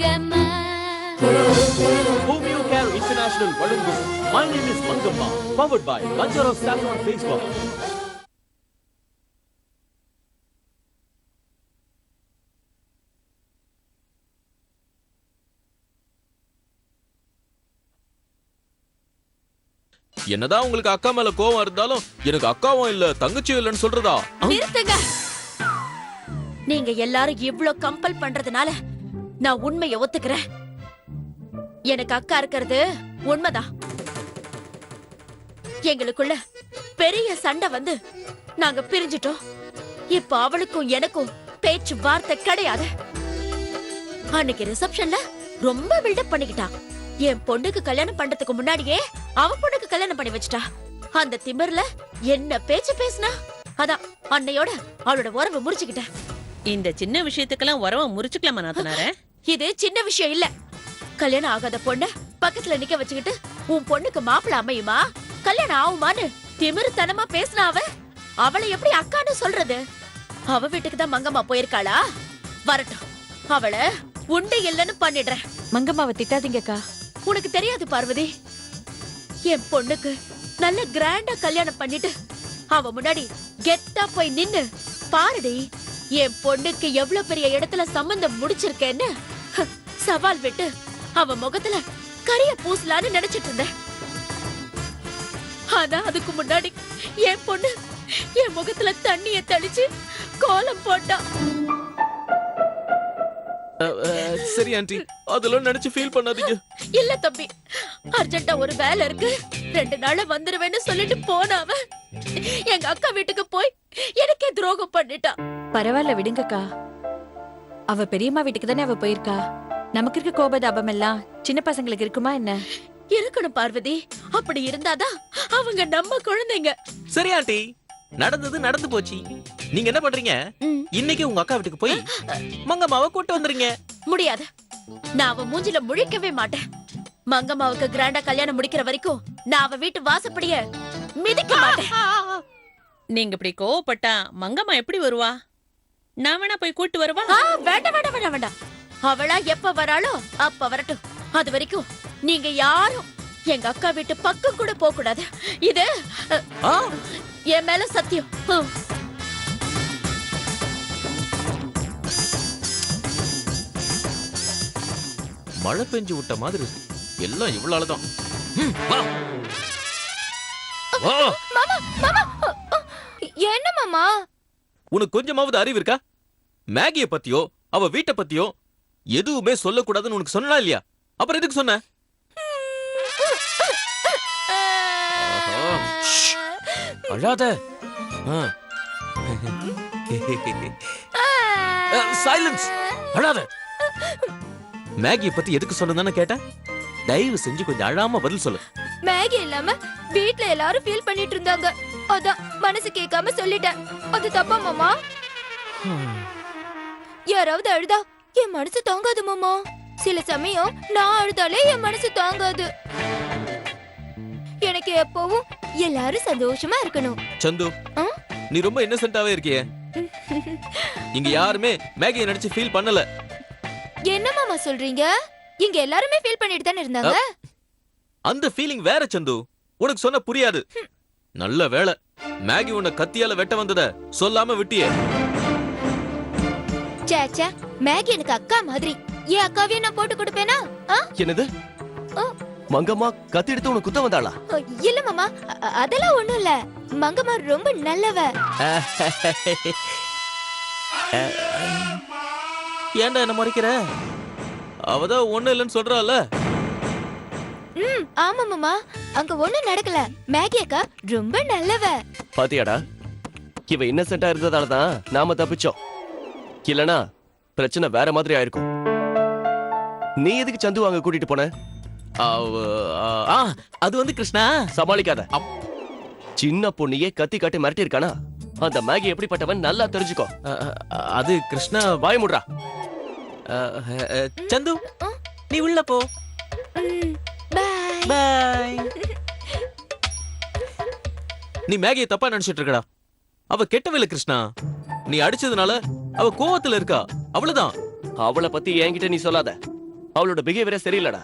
மங்கம்மா வழங்கும் மங்கம்மா என்னதான் உங்களுக்கு அக்கா மேல கோவம் இருந்தாலும் எனக்கு அக்காவும் இல்ல தங்கச்சியும் இல்லைன்னு சொல்றதா? நிறுத்துங்க. நீங்க எல்லாரும் இவ்ளோ கம்பல் பண்றதுனால நான் உண்மையை ஒத்துக்கிறேன். எனக்கு அக்கா இருக்கிறது உண்மைதான். எங்களுக்குள்ள பெரிய சண்டை வந்து நாங்க பிரிஞ்சிட்டோம். இப்ப அவளுக்கும் எனக்கும் பேச்சு வார்த்தை கிடையாது. அன்னைக்கு ரிசப்ஷன்ல ரொம்ப பில்டப் பண்ணிக்கிட்டா. என் பொண்ணுக்கு கல்யாணம் பண்றதுக்கு முன்னாடியே அவ பொண்ணுக்கு கல்யாணம் பண்ணி வச்சிட்டா. அந்த திமிர்ல என்ன பேச்சு பேசினா? அதான் அன்னையோட அவளோட உறவு முறிச்சுக்கிட்டேன். இந்த சின்ன விஷயத்துக்கெல்லாம் உறவை முறிச்சுக்கலாமா நாத்தனார? இது சின்ன விஷயம் இல்ல. கல்யாணம் ஆகாத பொண்ண பக்கத்துல நிக்க வச்சுக்கிட்டு உன் பொண்ணுக்கு மாப்பிள்ள அமையுமா? கல்யாணம் ஆகுமான்னு திமிருத்தனமா பேசினா அவ? அவளை எப்படி அக்கான்னு சொல்றது? அவ வீட்டுக்கு தான் மங்கம்மா போயிருக்காளா? வரட்டும். அவளை உண்டு இல்லைன்னு பண்ணிடுறேன். மங்கம்மாவை திட்டாதீங்கக்கா உனக்கு தெரியாது பார்வதி. என் பொண்ணுக்கு நல்ல கிராண்டா கல்யாணம் பண்ணிட்டு அவ முன்னாடி கெத்தா போய் நின்னு பாருடி. என் பொண்ணுக்கு எவ்வளவு பெரிய இடத்துல சம்பந்தம் முடிச்சிருக்கேன்னு? சவால் விட்டு அவ முகத்துல கரிய பூசலான்னு நினைச்சிட்டு இருந்தேன். ஆனா அதுக்கு முன்னாடி என் பொண்ணு என் முகத்துல தண்ணிய தெளிச்சு கோலம் போட்டா. சரி ஆண்டி அதெல்லாம் நினைச்சு ஃபீல் பண்ணாதீங்க. இல்ல தம்பி அர்ஜென்ட்டா ஒரு வேலை இருக்கு. ரெண்டு நாள்ல வந்துருவேன்னு சொல்லிட்டு போனாவ. எங்க அக்கா வீட்டுக்கு போய் எனக்கே துரோகம் பண்ணிட்டா. பரவாயில்ல விடுங்கக்கா. அவ பெரியம்மா வீட்டுக்கு தானே அவ போயிருக்கா? நமக்கு இருக்க கோபதாபம் எல்லாம் சின்ன பசங்களுக்கு இருக்குமா என்ன? இருக்கணும் பார்வதி. அப்படி இருந்தாதான் அவங்க நம்ம குழந்தைங்க. சரி ஆண்டி. நடந்தது நடந்து போச்சு. நீங்க என்ன பண்றீங்க. இன்னைக்கு உங்க அக்கா வீட்டுக்கு போய் மங்கம்மாவை கூட்டு வந்துறீங்க முடியாது. நான் அவ மூஞ்சில முழிக்கவே மாட்டேன். மங்கம்மாவுக்கு கிராண்டா கல்யாணம் முடிக்கிற வரைக்கும் நான் அவ வீட்டு வாசப்படிய மிதிக்க மாட்டேன். நீங்க இப்படி கோவப்பட்டா மங்கம்மா எப்படி வருவா? நான் வேணா போய் கூட்டு வருவா? ஆ, வேண்டாம் வேண்டாம் வேண்டாம் வேண்டாம். அவளா எப்ப வராளோ அப்ப வரட்டும். அது வரைக்கும் நீங்க யாரும் எங்க அக்கா வீட்டு பக்கம் கூட போக கூடாது. இது என் மேல சத்தியம். மழை பெஞ்சு விட்ட மாதிரி. எல்லாம் இவ்வளவுதான். என்ன மாமா? உனக்கு கொஞ்சமாவது அறிவு இருக்கா? மேகிய பத்தியோ அவ வீட்டை பத்தியோ எதுவுமே சொல்லக்கூடாதுன்னு உனக்கு சொன்னா இல்லையா? அப்புறம் எதுக்கு சொன்ன. அழாத. சைலன்ஸ் அழாத. மேகிய பத்தி எதுக்கு சொன்னதானே கேட்டேன் தயவு செஞ்சு கொஞ்சம் அழாம பதில் சொல்லு. மேகி இல்லாம வீட்ல எல்லாரும் ஃபீல் பண்ணிட்டு இருந்தாங்க. அதான் மனசு கேட்காம சொல்லிட்டேன். அது தப்பா மாமா? யாராவது அழுதா என் மனசு தாங்காது மாமா. சில சமயம் நான் அழுதாலே என் மனசு தாங்காது. எனக்கு எப்பவும் எல்லாரும் சந்தோஷமா இருக்கணும். சந்து ஆ? நீ ரொம்ப இன்னசென்ட்டாவே இருக்கியே. இங்க யாருமே மேகியை நினைச்சு ஃபீல் பண்ணல. என்ன மாமா சொல்றீங்க? இங்க எல்லாருமே ஃபீல் பண்ணிட்டு தானே இருந்தாங்க? அந்த ஃபீலிங் வேற சந்து. உனக்கு சொன்ன புரியாது. நல்ல வேளை மேகி உன்னை கத்தியால வெட்ட வந்தத சொல்லாம விட்டியே. ச்சே ச்சே மேகி எனக்கு அக்கா மாதிரி. என் அக்காவையும் நான் போட்டு கொடுப்பேனா? ஆ? என்னது. மங்கம்மா கத்தி எடுத்து உனக்கு குத்த வந்தாளா? இல்ல மாமா அதெல்லாம் ஒண்ணும் இல்ல. மங்கம்மா ரொம்ப நல்லவ. ஏன்டா என்ன மறைக்கிற? அவதான் ஒண்ணு இல்லைன்னு சொல்றால ம் ஆமா மாமா. அங்க ஒண்ணும் நடக்கல. மேகி அக்கா ரொம்ப நல்லவ. பாத்தியாடா இவ இன்னசென்ட்டா இருந்ததால தான் நாம தப்பிச்சோம். இல்லனா பிரச்சனை வேற மாதிரி ஆயிருக்கும். நீ எதுக்கு சந்து அங்க கூட்டிட்டு போன? ஆ அது வந்து கிருஷ்ணா. சமாளிக்காத. சின்ன பொண்ணையே கத்தி காட்டி மிரட்டி இருக்கானா அந்த மேகி எப்படிப்பட்டவன் நல்லா தெரிஞ்சுக்கோ. அது கிருஷ்ணா வாய் முடுறா. சந்து நீ உள்ள போ. ம் பை பாய். நீ மேகியை தப்பா நினைச்சிட்டு இருக்கடா. அவ கெட்டவில்லை கிருஷ்ணா. நீ அடிச்சதுனால அவ கோவத்துல இருக்கா. அவ்வளவுதான் அவளை பத்தி என்கிட்ட நீ சொல்லாத. அவளோட பிஹேவியரே சரியில்லடா.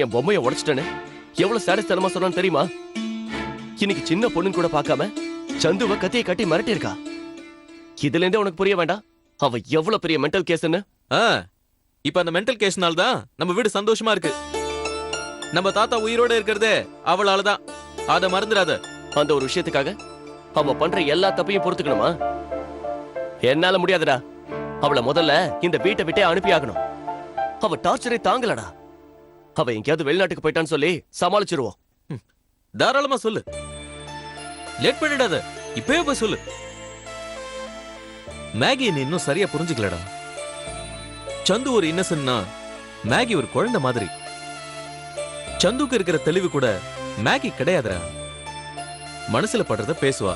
என் பொம்மைய உடைச்சிட்டேன்னு எவ்வளவு சாடிஸ்தனமா சொன்னான்னு தெரியுமா? இன்னைக்கு சின்ன பொண்ணுன்னு கூட பார்க்காம சந்துவ கத்தியை கட்டி மிரட்டியிருக்கா. இதுல இருந்தே உனக்கு புரிய வேண்டாம். அவ எவ்வளவு பெரிய மென்டல் கேஸ்ன்னு இப்ப அந்த மென்டல் கேஸ்னால தான் நம்ம வீடு சந்தோஷமா இருக்கு. நம்ம தாத்தா உயிரோட இருக்கிறதே அவளால தான் அத மறந்துடாத. அந்த ஒரு விஷயத்துக்காக அவ பண்ற எல்லா தப்பையும் பொறுத்துக்கணுமா? என்னால முடியாதுடா. அவளை முதல்ல இந்த வீட்டை விட்டே அனுப்பி ஆகணும் அவ டார்ச்சரை தாங்கலடா. அவ எங்கேயாவது வெளிநாட்டுக்கு போயிட்டான்னு சொல்லி சமாளிச்சிருவோம். தாராளமா சொல்லு. லேட் பண்ணிடாத. இப்பவே போய் சொல்லு. மேகி நீ இன்னும் சரியா புரிஞ்சுக்கலடா. சந்து ஒரு இன்னசென்ட்னா மேகி ஒரு குழந்தை மாதிரி. சந்துக்கு இருக்கிற தெளிவு கூட மேகி கிடையாதுடா. மனசுல படுறத பேசுவா.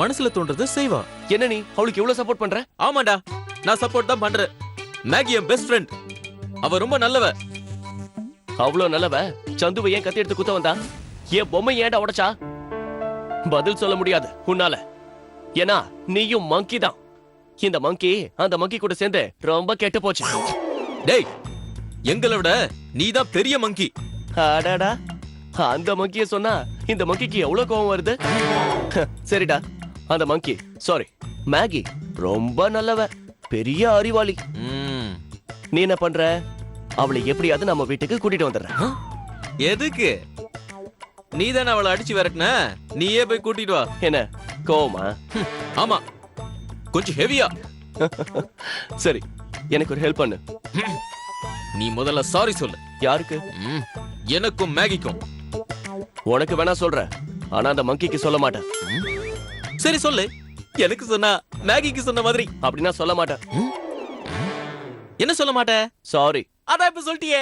மனசுல தோன்றத செய்வா என்ன நீ? அவளுக்கு இவ்வளவு சப்போர்ட் பண்ற? ஆமாண்டா. நான் சப்போர்ட் தான் பண்றேன். மேகி என் பெஸ்ட் ஃப்ரெண்ட் அவ ரொம்ப நல்லவ. அவ்வளவு நல்லவ? சந்துவை ஏன் கத்தி எடுத்து குத்த வந்தா? என் பொம்மை ஏன்டா உடைச்சா? பதில் சொல்ல முடியாது உன்னால. ஏன்னா நீயும் மங்கி தான். இந்த மங்கி அந்த மங்கி கூட சேர்ந்து ரொம்ப கெட்டு போச்சு. டேய் எங்களை விட நீதான் பெரிய மங்கி அடடா. அந்த மங்கிய சொன்னா இந்த மங்கிக்கு எவ்வளவு கோவம் வருது? சரிடா. அந்த மங்கி சாரி மேகி ரொம்ப நல்லவ பெரிய அறிவாளி. நீ என்ன பண்ற? அவளை எப்படியாவது நம்ம வீட்டுக்கு கூட்டிட்டு வந்துடுற எதுக்கு? நீதானே அவளை அடிச்சு விரட்டின? நீயே போய் கூட்டிட்டு வா. என்ன கோவமா? ஆமா. கொஞ்சம் ஹெவியா சரி எனக்கு ஒரு ஹெல்ப் பண்ணு. நீ முதல்ல சாரி சொல்லு. யாருக்கு? எனக்கும் மேகிக்கும் உனக்கு வேணா சொல்றேன் ஆனா அந்த மங்கிக்கு சொல்ல மாட்டேன். சரி சொல்லு. எனக்கு சொன்னா மேகிக்கு சொன்ன மாதிரி. அப்படின்னா சொல்ல மாட்டேன். என்ன சொல்ல மாட்ட? சாரி அதான் இப்ப சொல்லிட்டியே.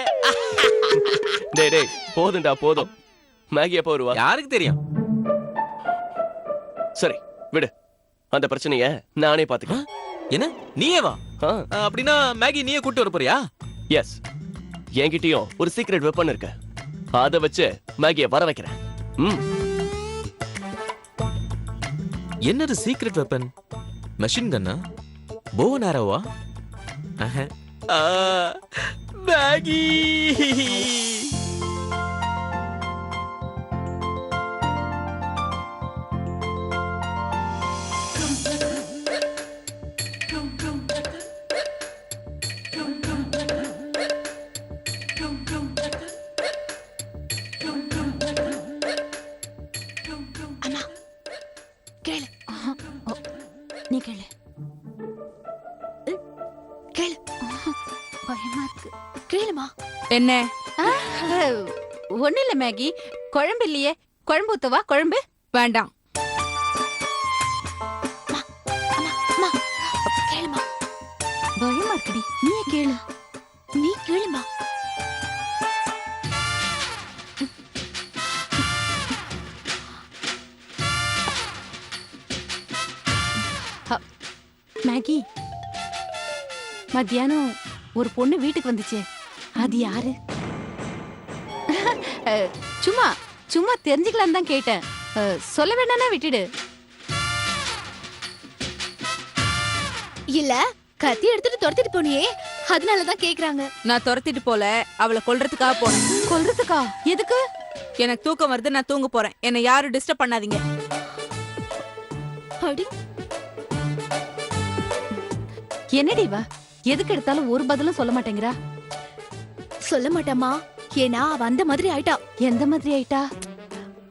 டேய் டேய் போதும்டா போதும். மேகி எப்போ வருவா? யாருக்கு தெரியும்? சரி விடு. அந்த பிரச்சனைய நானே பாத்துக்கிறேன். என்ன? நீயே வா அப்படின்னா மேகி நீயே கூட்டு வர போறியா? எஸ் என்கிட்டயும் ஒரு சீக்ரெட் வெப்பன் இருக்கு. அத வச்சு மேகிய வர வைக்கிறேன். ம். என்னது சீக்ரெட் வெப்பன் மெஷின் கன்னா போவன் ஆரோவா மேகி நீ கேளு கேளு. பயமா இருக்கு. கேளுமா. என்ன? ஒண்ணு இல்ல மேகி. குழம்பு இல்லையே. குழம்பு ஊத்தவா? குழம்பு? வேண்டாம். பயமா இருக்குடி. நீயே கேளு. நீ கேளுமா. மேகி மத்தியானம் ஒரு பொண்ணு வீட்டுக்கு வந்துச்சே. அது யாரு? சும்மா சும்மா தெரிஞ்சுக்கலாம் தான் கேட்டேன். சொல்ல வேண்டாம்னா விட்டுடு. இல்ல கத்தி எடுத்துட்டு துரத்திட்டு போனியே. அதனாலதான் கேக்குறாங்க. நான் துரத்திட்டு போல அவளை கொல்றதுக்காக போனேன். கொல்றதுக்கா? எதுக்கு? எனக்கு தூக்கம் வருது நான் தூங்க போறேன். என்னை யாரும் டிஸ்டர்ப் பண்ணாதீங்க. அடி என்னடி இவ? எதுக்கு எடுத்தாலும் ஒரு பதிலும் சொல்ல மாட்டேங்கிறா? சொல்ல மாட்டாமா ஏன்னா அவ அந்த மாதிரி ஆயிட்டா. எந்த மாதிரி ஆயிட்டா?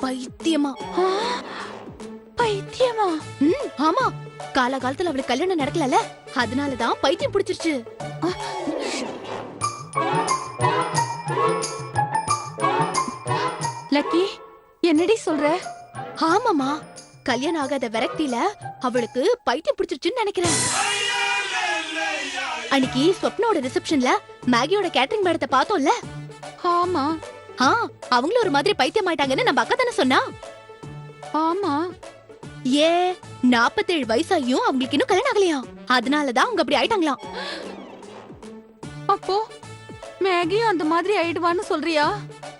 பைத்தியமா. பைத்தியமா? ம் ஆமா. கால காலத்துல அவளுக்கு கல்யாணம் நடக்கலல அதனாலதான் பைத்தியம் பிடிச்சிருச்சு. லக்கி என்னடி சொல்ற? ஆமாமா கல்யாணம் ஆகாத விரக்தியில அவளுக்கு பைத்தியம் பிடிச்சிருச்சுன்னு நினைக்கிறேன். அன்னைக்கு ஸ்வப்னோட ரிசப்ஷன்ல மேகியோட கேட்டரிங் மேடத்தை பார்த்தோம்ல. ஆமா. ஆ அவங்களும் ஒரு மாதிரி பைத்தியம் ஆயிட்டாங்கன்னு நம்ம அக்கா தானே சொன்னா. ஆமா. ஏ நாப்பத்தேழு வயசாயும் அவங்களுக்கு இன்னும் கல்யாணம் ஆகலையா? அதனாலதான் அவங்க அப்படி ஆயிட்டாங்களாம். அப்போ மேகியும் அந்த மாதிரி ஆயிடுவான்னு சொல்றியா?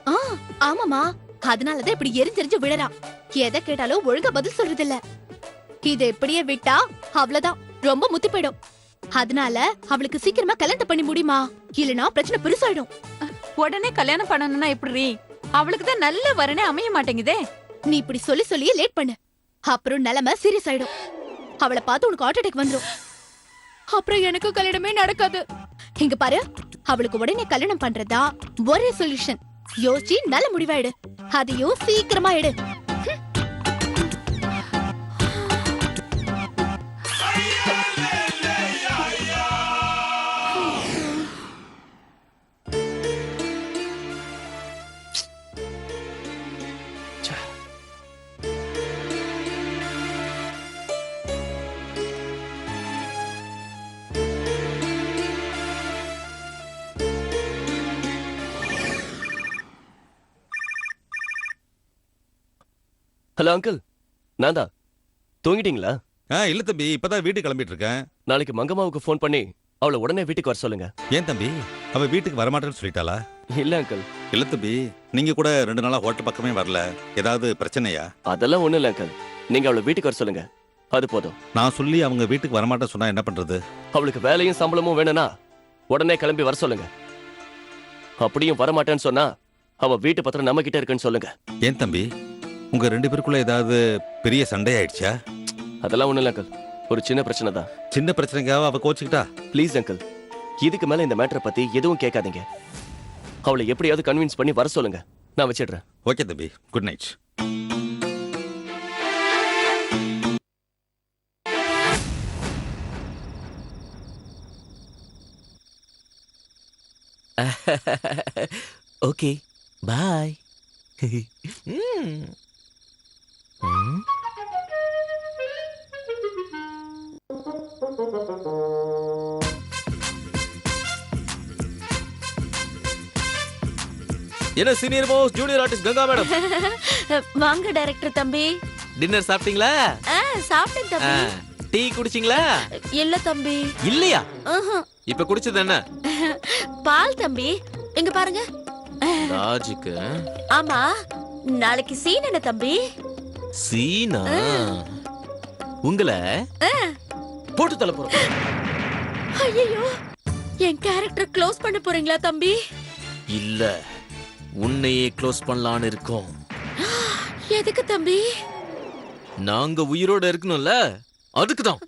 ஆ ஆமாமா அதனாலதான் இப்படி எரிஞ்செரிஞ்சு விழறா எதை கேட்டாலும் ஒழுங்கா பதில் சொல்றது இல்ல இத இப்படியே விட்டா அவ்வளவுதான். ரொம்ப முத்தி போயிடும். அதனால அவளுக்கு சீக்கிரமா கல்யாணம் பண்ணி முடியுமா? இல்லனா பிரச்சனை பெருசாயிடும். உடனே கல்யாணம் பண்ணணும்னா எப்படி அவளுக்கு தான் நல்ல வரனே அமைய மாட்டேங்குதே. நீ இப்படி சொல்லி சொல்லியே லேட் பண்ணு. அப்புறம் நிலைமை சீரியஸ் ஆயிடும். அவளை பார்த்து உனக்கு ஹார்ட் அட்டாக் வந்துரும். அப்புறம் எனக்கு கல்யாணமே நடக்காது. இங்க பாரு அவளுக்கு உடனே கல்யாணம் பண்றதா? ஒரே சொல்யூஷன் யோசிச்சு நல்ல முடிவா எடு அதையும் சீக்கிரமா எடு. ஹலோ அங்கிள் நான் தான் தூங்கிட்டீங்களா? ஆ இல்ல தம்பி. இப்பதான் வீட்டுக்கு கிளம்பிட்டு இருக்கேன் நாளைக்கு மங்கம்மாவுக்கு ஃபோன் பண்ணி அவளை உடனே வீட்டுக்கு வர சொல்லுங்க. ஏன் தம்பி? அவ வீட்டுக்கு வரமாட்டேன்னு சொல்லிட்டாளா? இல்ல அங்கிள் இல்ல தம்பி. நீங்க கூட ரெண்டு நாளா ஹோட்டல் பக்கமே வரல. ஏதாவது பிரச்சனையா? அதெல்லாம் ஒண்ணும் இல்ல அங்கிள் நீங்க அவளை வீட்டுக்கு வர சொல்லுங்க. அது போதும். நான் சொல்லி அவங்க வீட்டுக்கு வரமாட்டேன்னு சொன்னா என்ன பண்றது? அவளுக்கு வேலையும் சம்பளமும் வேணும்னா உடனே கிளம்பி வர சொல்லுங்க. அப்படியும் வரமாட்டேன்னு சொன்னா அவ வீட்டு பத்திரம் நம்ம கிட்ட இருக்குன்னு சொல்லுங்க. ஏன் தம்பி? உங்க ரெண்டு பேருக்குள்ள ஏதாவது பெரிய சண்டை ஆயிடுச்சா அதெல்லாம் ஒண்ணும் இல்ல அங்கிள் ஒரு சின்ன பிரச்சனை தான். சின்ன பிரச்சனைக்காக அவ கோச்சுக்கிட்டா? ப்ளீஸ் அங்கிள் இதுக்கு மேல இந்த மேட்டரை பத்தி எதுவும் கேட்காதீங்க. அவளை எப்படியாவது கன்வின்ஸ் பண்ணி வர சொல்லுங்க. நான் வச்சிடுறேன். ஓகே தம்பி. குட் நைட் ஓகே பாய் என்ன senior most junior artist Ganga madam? வாங்க டைரக்டர் தம்பி. டின்னர் சாப்பிட்டீங்களா? சாப்பிட்டேன் தம்பி. டீ குடிச்சிங்களா? இல்ல தம்பி. இல்லையா. இப்ப குடிச்சது என்ன? பால் தம்பி. இங்க பாருங்க. லாஜிக்கு ஆமா. நாளைக்கு சீன் என்ன தம்பி? சீனா? உங்களை போட்டு தள்ள போறோம். ஐயோ என் கேரக்டர் க்ளோஸ் பண்ண போறீங்களா தம்பி? இல்ல உன்னையே க்ளோஸ் பண்ணலான்னு இருக்கோம். எதுக்கு தம்பி? நாங்க உயிரோட இருக்கணும்ல அதுக்கு தான்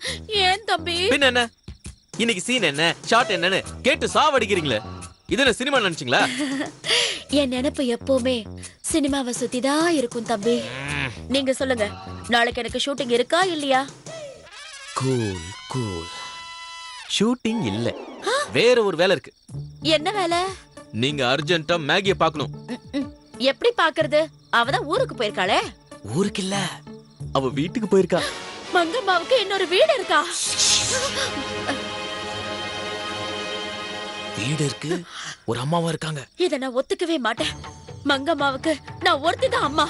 ஏன் தம்பி? பின்ன என்ன? இன்னைக்கு சீன் என்ன ஷாட் என்னன்னு கேட்டு சாவடிக்கிறீங்களே. இது என்ன சினிமா நினைச்சீங்களா? என் நினைப்பு எப்பவுமே சினிமாவை சுத்திதான் இருக்கும் தம்பி. நீங்க சொல்லுங்க நாளைக்கு எனக்கு ஷூட்டிங் இருக்கா இல்லையா? கூல் கூல் ஷூட்டிங் இல்ல. வேற ஒரு வேலை இருக்கு. என்ன வேலை? நீங்க அர்ஜென்ட்டா மேகிய பார்க்கணும். எப்படி பாக்குறது அவதான் ஊருக்கு போயிருக்காளே. ஊருக்கு இல்ல அவ வீட்டுக்கு போயிருக்கா. மங்கம்மாவுக்கு இன்னொரு வீடு இருக்கா? வீடு இருக்கு. ஒரு அம்மாவும் இருக்காங்க. இத நான் ஒத்துக்கவே மாட்டேன். மங்கம்மாவுக்கு நான் ஒருத்தி தான் அம்மா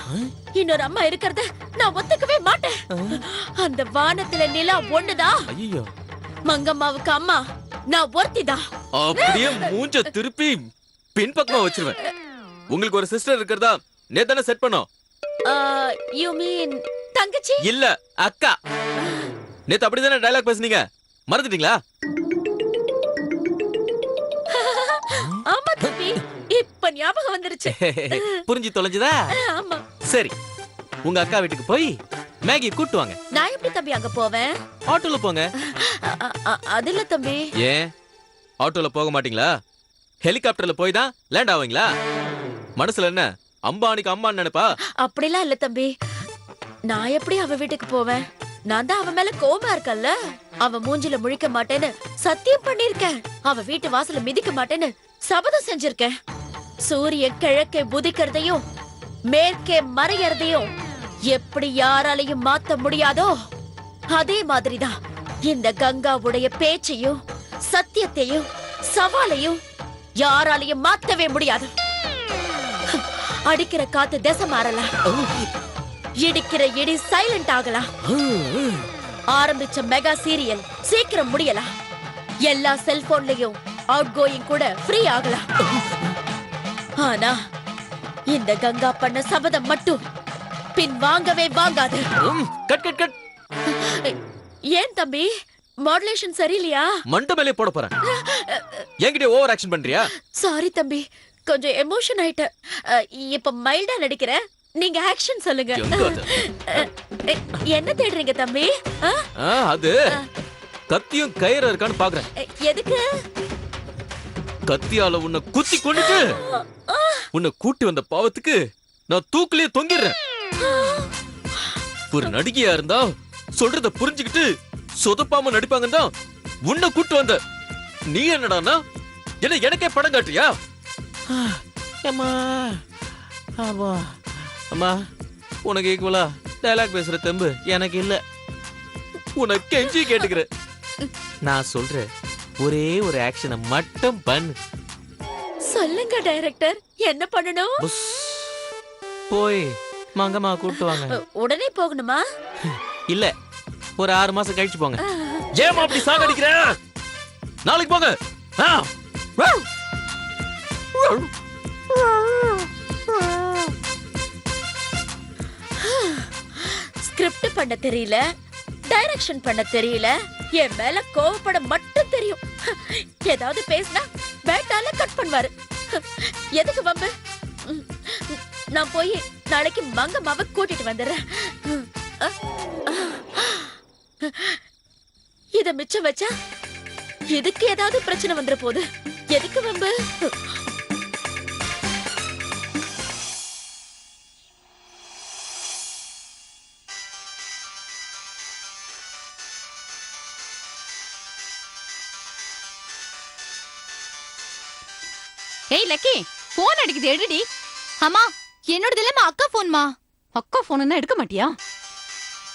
இன்னொரு அம்மா இருக்கிறத நான் ஒத்துக்கவே மாட்டேன். அந்த வானத்துல நிலா ஒண்ணுதான் ஐயோ மங்கம்மாவுக்கு அம்மா நான் ஒருத்தி தான் அப்படியே மூஞ்ச திருப்பி பின்பக்கமா வச்சிருவேன். உங்களுக்கு ஒரு சிஸ்டர் இருக்கிறதா நேத்தானே செட் பண்ணோம். யூ மீன் தங்கச்சி? இல்ல அக்கா. நேத்து அப்படிதானே டயலாக் பேசுனீங்க? மறந்துட்டீங்களா? ஆமா தம்பி இப்ப ஞாபகம் வந்துருச்சு. புரிஞ்சு தொலைஞ்சுதா? ஆமா. சரி உங்க அக்கா வீட்டுக்கு போய் மேகி கூட்டு வாங்க. நான் எப்படி தம்பி அங்க போவேன்? ஆட்டோல போங்க. அது இல்ல தம்பி. ஏன்? ஆட்டோல போக மாட்டீங்களா? ஹெலிகாப்டர்ல போய் தான் லேண்ட் ஆவீங்களா? மனசுல என்ன அம்பானிக்கு அம்மான்னு நினைப்பா? அப்படிலாம் இல்ல தம்பி. நான் எப்படி அவ வீட்டுக்கு போவேன்? நான் தான் அவன் மேல கோமா இருக்கல்ல அவ மூஞ்சில முழிக்க மாட்டேன்னு சத்தியம் பண்ணிருக்கேன் அவ வீட்டு வாசல்ல மிதிக்க மாட்டேன்னு சபதம் செஞ்சிருக்கேன். சூரிய கிழக்கே உதிக்கிறதையும் மேற்கே மறையறதையும் எப்படி யாராலையும் மாத்த முடியாதோ அதே மாதிரிதான் இந்த கங்காவுடைய பேச்சையும் சத்தியத்தையும் சவாலையும் யாராலையும் மாத்தவே முடியாது. அடிக்கிற காத்து திசை மாறலாம். இடிக்கிற இடி சைலண்ட் ஆகலாம். ஆரம்பிச்ச மெகா சீரியல் சீக்கிரம் முடியலாம். எல்லா செல்போன்லயும் அவுட் கோயிங் கூட ஃப்ரீ ஆகலாம். ஆனா இந்த கங்கா பண்ண சபதம் மட்டும் பின் வாங்கவே வாங்காது. உம், கட் கட் கட் ஏன் தம்பி? மாடுலேஷன் சரியில்லையா? மண்டை மேலே போட போறேன். என்கிட்ட ஓவர் ஆக்ஷன் பண்றியா? சாரி தம்பி கொஞ்சம் எமோஷன் ஆயிட்டேன். அஹ், இப்ப மைல்டா நடிக்கிறேன். நீங்க ஆக்ஷன் சொல்லுங்க. என்ன தேடுறீங்க தம்பி? அது கத்தியும் கயிறு இருக்கான்னு பாக்குறேன். எதுக்கு? கத்தியால உன்னை குத்தி கொண்டுட்டு உன்னை கூட்டி வந்த பாவத்துக்கு நான் தூக்கிலேயே தொங்கிடுறேன். ஒரு நடிகையா இருந்தா சொல்றத புரிஞ்சுக்கிட்டு சொதப்பாம நடிப்பாங்கன்னு தான் உன்னை கூட்டு வந்த. நீ என்னடான்னா என்ன எனக்கே படம் காட்டுறியா? அம்மா ஆமா அம்மா உனக்கு ஈக்குவலா டைலாக் பேசுற தெம்பு எனக்கு இல்ல. உனக்கு கெஞ்சி கேட்டுக்கிறேன். நான் சொல்றேன் ஒரே ஒரு ஆக்ஷனை மட்டும் பண்ணு சொல்லுங்க டைரக்டர் என்ன பண்ணணும் புஸ். போய் மங்கம்மா கூப்பிட்டு வாங்க உடனே போகணுமா இல்ல ஒரு ஆறு மாசம் கழிச்சு போங்க ஏமா அப்படி சாகடிக்கிற நாளைக்கு போங்க ஆ. ஸ்கிரிப்ட் பண்ண தெரியல டைரக்ஷன் பண்ண தெரியல என் மேல கோவப்பட மட்டும் தெரியும். ஏதாவது பேசினா பேட்டால கட் பண்ணுவாரு. எதுக்கு வம்பு? ம், நான் போய் நாளைக்கு மங்கம்மாவை கூட்டிட்டு வந்துடுறேன். இத மிச்சம் வச்சா இதுக்கு ஏதாவது பிரச்சனை வந்துட போகுது. எதுக்கு வம்பு? ஏய் லக்கி போன் அடிக்குது எடுடி. அம்மா என்னோட திலமா அக்கா போன்மா அக்கா போன் எடுக்க மாட்டியா?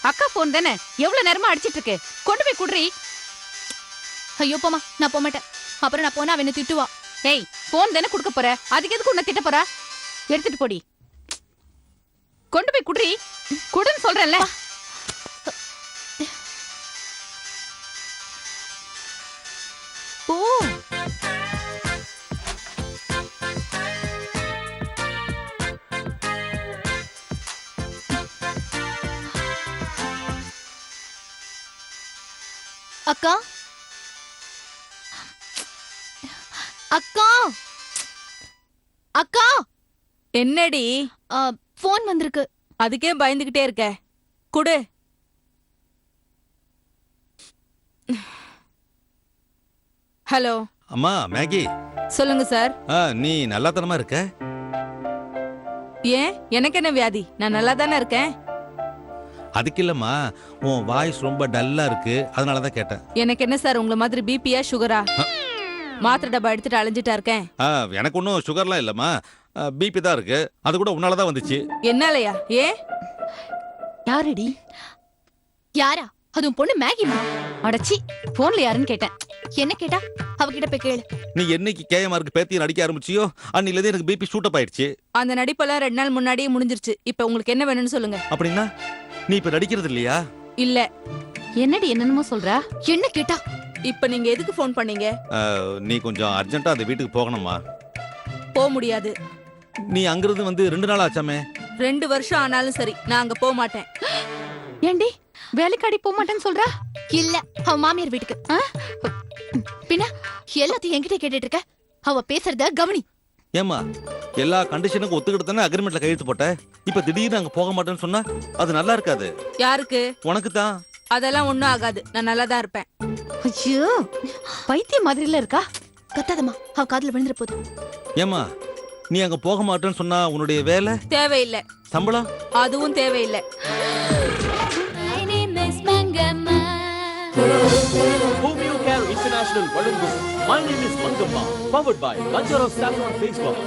அக்கா போன் தானே எவ்வளவு நேரமா அடிச்சிட்டு இருக்கு? கொண்டு போய் குடுறி. ஐயோ போமா நான் போக மாட்டேன். அப்புறம் நான் போனா அவ என்ன திட்டுவா. ஏய் போன் தானே கொடுக்க போற? அதுக்கு எதுக்கு உன்னை திட்ட போற? எடுத்துட்டு போடி. கொண்டு போய் குடுறி. குடுன்னு சொல்றேன்ல. அக்கா? அக்கா? அக்கா? என்னடி? போன் வந்திருக்கு. அதுக்கே பயந்துகிட்டே இருக்க. குடு. ஹலோ. அம்மா மேகி. சொல்லுங்க சார். ஆ, நீ நல்லாத்தனமா இருக்க? ஏன்? எனக்கு என்ன வியாதி? நான் நல்லா தானே இருக்கேன்? அதுக்கு இல்லம்மா உன் வாய்ஸ் ரொம்ப டல்லா இருக்கு. அதனால தான் கேட்டேன். எனக்கு என்ன சார் உங்களை மாதிரி பிபியா சுகரா மாத்திரை டப்பா எடுத்துட்டு அலைஞ்சிட்டா இருக்கேன். ஆ, எனக்கு ஒன்றும் சுகர்லாம் இல்லைம்மா. பிபி தான் இருக்கு. அது கூட உன்னால தான் வந்துச்சு. என்னாலயா? ஏன் யாரடி? யாரா? அதுவும் பொண்ணு மேகிமா. அடச்சி போன்ல யாருன்னு கேட்டேன். என்ன கேட்டா? அவகிட்ட போய் கேளு. நீ என்னைக்கு கேஎம்ஆருக்கு பேத்தி நடிக்க ஆரம்பிச்சியோ அன்னிலேருந்து எனக்கு பிபி ஷூட் அப் ஆயிடுச்சு. அந்த நடிப்பெல்லாம் ரெண்டு நாள் முன்னாடியே முடிஞ்சிருச்சு. இப்ப உங்களுக்கு என்ன வேணும்னு சொல்லுங்க. அப்படின்னா நீ இப்ப நடிக்கிறது இல்லையா? இல்ல. என்னடி என்னென்னமோ சொல்ற? என்ன கேட்டா? இப்ப நீங்க எதுக்கு ஃபோன் பண்ணீங்க? நீ கொஞ்சம் அர்ஜென்ட்டா அந்த வீட்டுக்கு போகணுமா போக முடியாது. நீ அங்கிருந்து வந்து ரெண்டு நாள் ஆச்சாமே? ரெண்டு வருஷம் ஆனாலும் சரி நான் அங்க போக மாட்டேன். ஏண்டி வேலைக்காடி போக மாட்டேன்னு சொல்றா? இல்ல அவ மாமியார் வீட்டுக்கு. ஆ? பின்ன எல்லாத்தையும் என்கிட்ட கேட்டுட்டு இருக்க? அவ பேசுறத கவனி. ஏம்மா எல்லா கண்டிஷனுக்கும் ஒத்துக்கிட்டு தானே அக்ரிமெண்ட்ல கையெழுத்து போட்ட? இப்ப திடீர்னு அங்க போக மாட்டேன்னு சொன்னா அது நல்லா இருக்காது. யாருக்கு? உனக்கு தான். அதெல்லாம் ஒண்ணும் ஆகாது. நான் நல்லா தான் இருப்பேன். ஐயோ பைத்தியம் மாதிரில இருக்கா? கத்தாதம்மா அவ காதுல விழுந்துற போது. ஏம்மா நீ அங்க போக மாட்டேன்னு சொன்னா உன்னுடைய வேலை? தேவையில்லை. சம்பளம்? அதுவும் தேவையில்லை. Homeo Care International வழங்கும் My Name is Mangamba powered by Banjara Salon Facebook